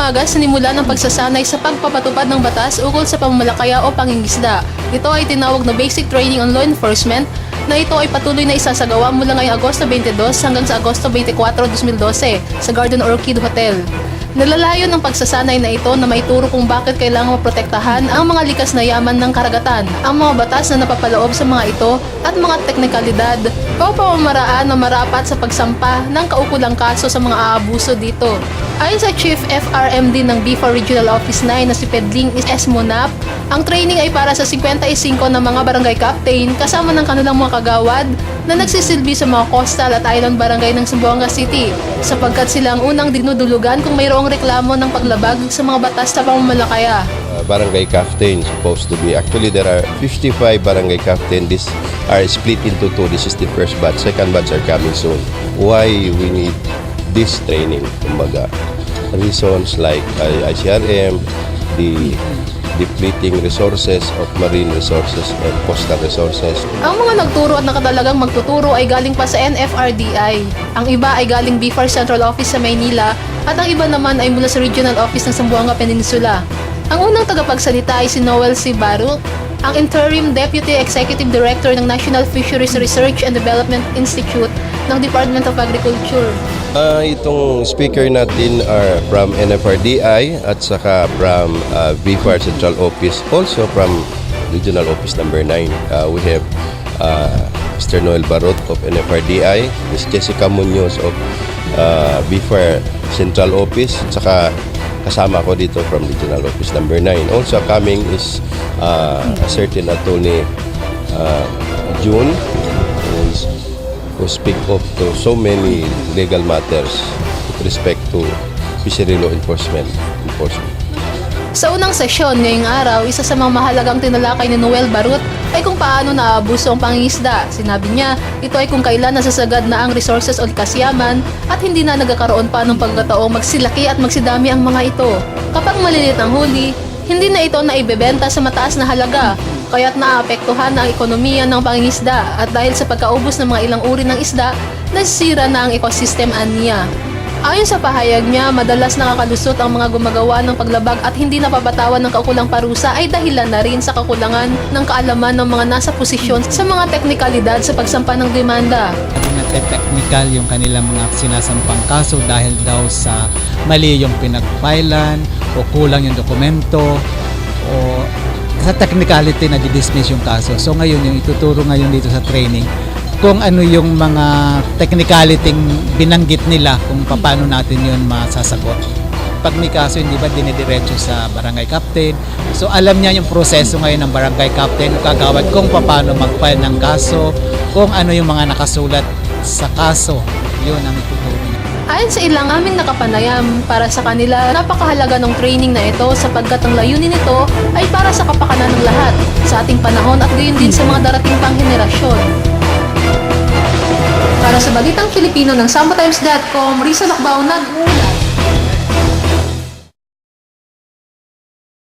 umaga sinimula ng pagsasanay sa pagpapatupad ng batas ukol sa pamamalakaya o pangingisda. Ito ay tinawag na Basic Training on Law Enforcement na ito ay patuloy na isasagawa mula ngayong Agosto 22 hanggang sa Agosto 24, 2012 sa Garden Orchid Hotel. Nalalayo ng pagsasanay na ito na maituro kung bakit kailangan maprotektahan ang mga likas na yaman ng karagatan, ang mga batas na napapaloob sa mga ito at mga teknikalidad o pamamaraan na marapat sa pagsampa ng kaukulang kaso sa mga aabuso dito. Ayon sa Chief FRMD ng B4 Regional Office 9 na si Pedling S. Monap, ang training ay para sa 55 na mga barangay captain kasama ng kanilang mga kagawad na nagsisilbi sa mga coastal at island barangay ng Zamboanga City sapagkat sila ang unang dinudulugan kung mayroong reklamo ng paglabag sa mga batas na pamamalakaya. uh, barangay captain supposed to be. Actually, there are 55 barangay captain. These are split into two. This is the first batch. Second batch are coming soon. Why we need this training? Kumbaga, reasons like ICRM, the depleting resources of marine resources and coastal resources. Ang mga nagturo at nakadalagang magtuturo ay galing pa sa NFRDI. Ang iba ay galing BFAR Central Office sa Maynila at ang iba naman ay mula sa Regional Office ng Zamboanga Peninsula. Ang unang tagapagsalita ay si Noel C. Baruch, ang Interim Deputy Executive Director ng National Fisheries Research and Development Institute ng Department of Agriculture. Ah, itong speaker natin are from NFRDI at saka from uh, BFAR Central Office, also from Regional Office number 9. Uh, we have uh, Mr. Noel Barot of NFRDI, Ms. Jessica Munoz of uh, BFAR Central Office, at saka kasama ko dito from Regional Office number 9. Also coming is uh, a certain attorney uh, June, who is who speak of to so many legal matters with respect to fishery law enforcement. enforcement. Sa unang sesyon ngayong araw, isa sa mga mahalagang tinalakay ni Noel Barut ay kung paano naaabuso ang pangingisda. Sinabi niya, ito ay kung kailan nasasagad na ang resources o kasyaman at hindi na nagkakaroon pa ng pagkataong magsilaki at magsidami ang mga ito. Kapag maliliit ang huli, hindi na ito naibebenta sa mataas na halaga, kaya't naapektuhan na ang ekonomiya ng pangingisda at dahil sa pagkaubos ng mga ilang uri ng isda, nasisira na ang ecosystem aniya. Ayon sa pahayag niya, madalas nakakalusot ang mga gumagawa ng paglabag at hindi napabatawan ng kaukulang parusa ay dahilan na rin sa kakulangan ng kaalaman ng mga nasa posisyon sa mga teknikalidad sa pagsampa ng demanda. technical yung kanilang mga sinasampang kaso dahil daw sa mali yung pinagfilan o kulang yung dokumento o sa technicality na di-dismiss yung kaso. So ngayon yung ituturo ngayon dito sa training kung ano yung mga technicality binanggit nila kung paano natin yun masasagot. Pag may kaso, hindi ba dinidiretso sa barangay captain. So alam niya yung proseso ngayon ng barangay captain o kagawad kung paano mag-file ng kaso, kung ano yung mga nakasulat sa kaso. Yun ang ituturo niya. Ayon sa ilang aming nakapanayam, para sa kanila, napakahalaga ng training na ito sapagkat ang layunin nito ay para sa kapakanan ng lahat sa ating panahon at gayon din sa mga darating pang henerasyon. Para sa Balitang Filipino ng SamboTimes.com, Risa Lakbao nag-uulat.